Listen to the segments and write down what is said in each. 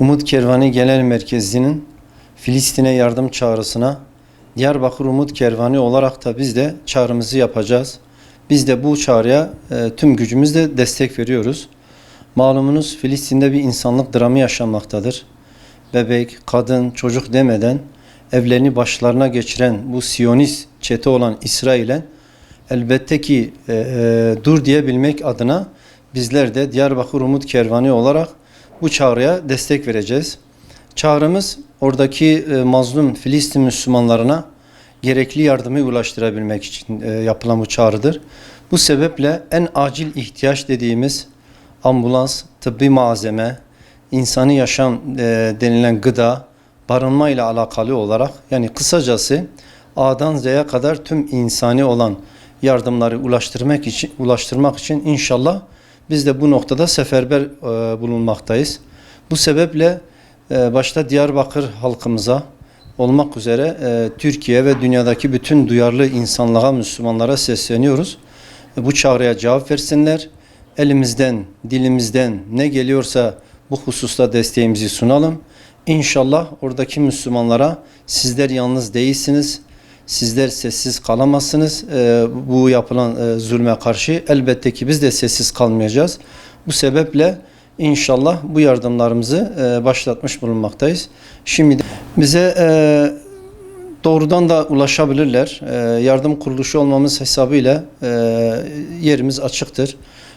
Umut Kervanı Genel Merkezi'nin Filistin'e yardım çağrısına Diyarbakır Umut Kervanı olarak da biz de çağrımızı yapacağız. Biz de bu çağrıya e, tüm gücümüzle destek veriyoruz. Malumunuz Filistin'de bir insanlık dramı yaşanmaktadır. Bebek, kadın, çocuk demeden evlerini başlarına geçiren bu Siyonist çete olan İsrail'e elbette ki e, e, dur diyebilmek adına bizler de Diyarbakır Umut Kervanı olarak bu çağrıya destek vereceğiz. Çağrımız oradaki e, mazlum Filistin Müslümanlarına gerekli yardımı ulaştırabilmek için e, yapılan bu çağrıdır. Bu sebeple en acil ihtiyaç dediğimiz ambulans, tıbbi malzeme, insani yaşam e, denilen gıda, barınma ile alakalı olarak yani kısacası A'dan Z'ye kadar tüm insani olan yardımları ulaştırmak için ulaştırmak için inşallah biz de bu noktada seferber e, bulunmaktayız. Bu sebeple e, başta Diyarbakır halkımıza olmak üzere e, Türkiye ve dünyadaki bütün duyarlı insanlığa, Müslümanlara sesleniyoruz. Bu çağrıya cevap versinler. Elimizden, dilimizden ne geliyorsa bu hususta desteğimizi sunalım. İnşallah oradaki Müslümanlara sizler yalnız değilsiniz. Sizler sessiz kalamazsınız. E, bu yapılan e, zulme karşı elbette ki biz de sessiz kalmayacağız. Bu sebeple inşallah bu yardımlarımızı e, başlatmış bulunmaktayız. Şimdi bize e, doğrudan da ulaşabilirler. Yardım kuruluşu olmamız hesabıyla e, yerimiz açıktır.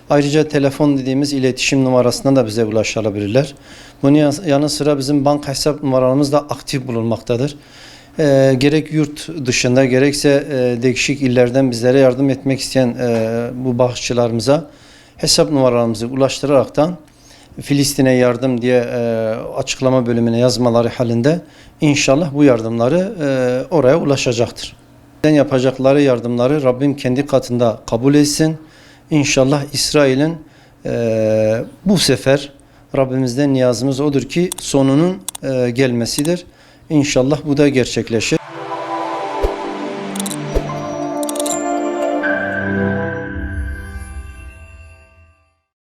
Ayrıca telefon dediğimiz iletişim numarasından da bize ulaşabilirler. Bunun yan- yanı sıra bizim banka hesap numaralarımız da aktif bulunmaktadır. E, gerek yurt dışında gerekse e, değişik illerden bizlere yardım etmek isteyen e, bu bağışçılarımıza hesap numaralarımızı ulaştıraraktan Filistin'e yardım diye e, açıklama bölümüne yazmaları halinde inşallah bu yardımları e, oraya ulaşacaktır. Yapacakları yardımları Rabbim kendi katında kabul etsin. İnşallah İsrail'in e, bu sefer Rabbimizden niyazımız odur ki sonunun e, gelmesidir. İnşallah bu da gerçekleşir.